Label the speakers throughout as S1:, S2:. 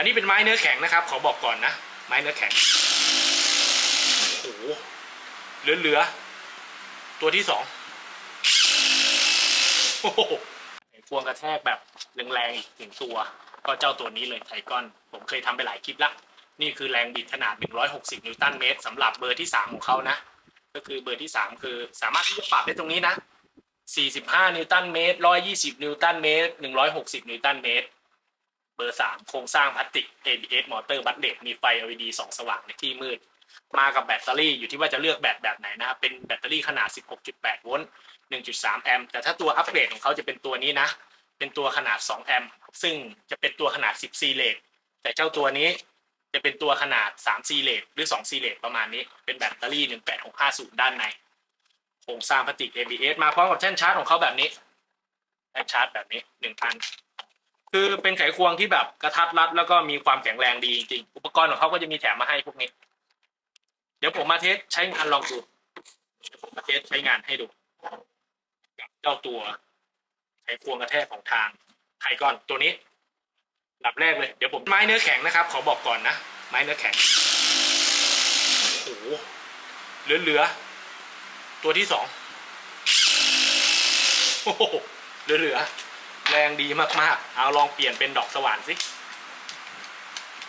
S1: อันนี้เป็นไม้เนื้อแข็งนะครับ ขอบอกก่อนนะ ไม้เนื้อแข็งโอ้โหเหลือๆตัวที่สองโอ้โหควงกระแทกแบบแรงๆอีกหนึ่งตัว ก็เจ้าตัวนี้เลยไทกอน ผมเคยทำไปหลายคลิปละนี่คือแรงบิดขนาด 160 นิวตันเมตรสำหรับเบอร์ที่ 3 ของเขานะ ก็คือเบอร์ที่ 3 คือสามารถที่จะปรับได้ตรงนี้นะ 45 นิวตันเมตร 120 นิวตันเมตร 160 นิวตันเมตร บอร์3โครงสร้างพลาสติก ABS มอเตอร์บัตเดตมีไฟ LED สองสว่างในที่มืด มากับแบตเตอรี่อยู่ที่ว่าจะเลือกแบตแบบไหนนะครับเป็นแบตเตอรี่ขนาด 16.8 โวลต์ 1.3 แอมป์แต่ถ้าตัวอัปเกรดของเขาจะเป็นตัวนี้นะ เป็นตัวขนาด 2 แอมป์ซึ่งจะเป็นตัวขนาด 10 ซีเลตแต่เจ้าตัวนี้จะเป็นตัวขนาด 3 ซีเลตหรือ 2 ซีเลตประมาณนี้ เป็นแบตเตอรี่ 18650 ด้านใน โครงสร้างพลาสติก ABS มาพร้อมกับแท่นชาร์จของเขาแบบนี้แท่นชาร์จแบบนี้หนึ่งอัน คือเป็นไขควงที่แบบกระทัดรัดแล้วก็มีความแข็งแรงดีจริงๆอุปกรณ์ของเขาก็จะมีแถมมาให้พวกนี้ เดี๋ยวผมมาเทสใช้งานลองดูเดี๋ยวผมมาเทสใช้งานให้ดูกับเจ้าตัวไขควงกระแทกของทางไทก่อนตัวนี้ลำดับแรกเลยเดี๋ยวผมไม้เนื้อแข็งนะครับ ขอบอกก่อนนะไม้เนื้อแข็งโอ้โหเหลือเลือๆตัวที่สองโอ้โหเลือเหลือๆ แรงดีมากๆ เอาลองเปลี่ยนเป็นดอกสว่านสิ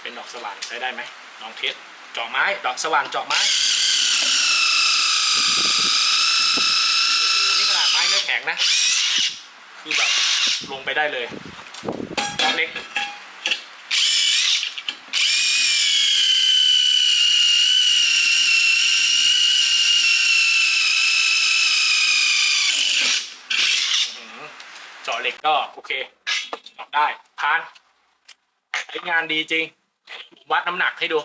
S1: เป็นดอกสว่านใช้ได้ไหมลองเทสจอกไม้ ดอกสว่านจอกไม้โอ้โหนี่ขนาดไม้เนื้อแข็งนะ คือแบบลงไปได้เลยดอกเล็ก อื้อหือ เจาะเหล็กก็โอเคเจาะได้ผ่านใช้งานดีจริง วัดน้ำหนักให้ดู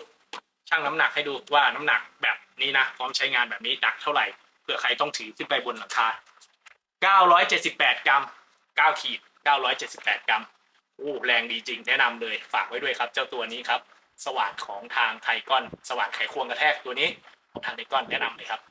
S1: ชั่งน้ำหนักให้ดูว่าน้ำหนักแบบนี้นะ พร้อมใช้งานแบบนี้หนักเท่าไหร่เผื่อใครต้องถือขึ้นไปบนหลังคา978 กรัม 9 ขีด 978 กรัมโอ้แรงดีจริงแนะนำเลยฝากไว้ด้วยครับ เจ้าตัวนี้ครับ สว่านของทางไทก้อน สว่านไขควงกระแทกตัวนี้ของทางไทก้อนแนะนำเลยครับ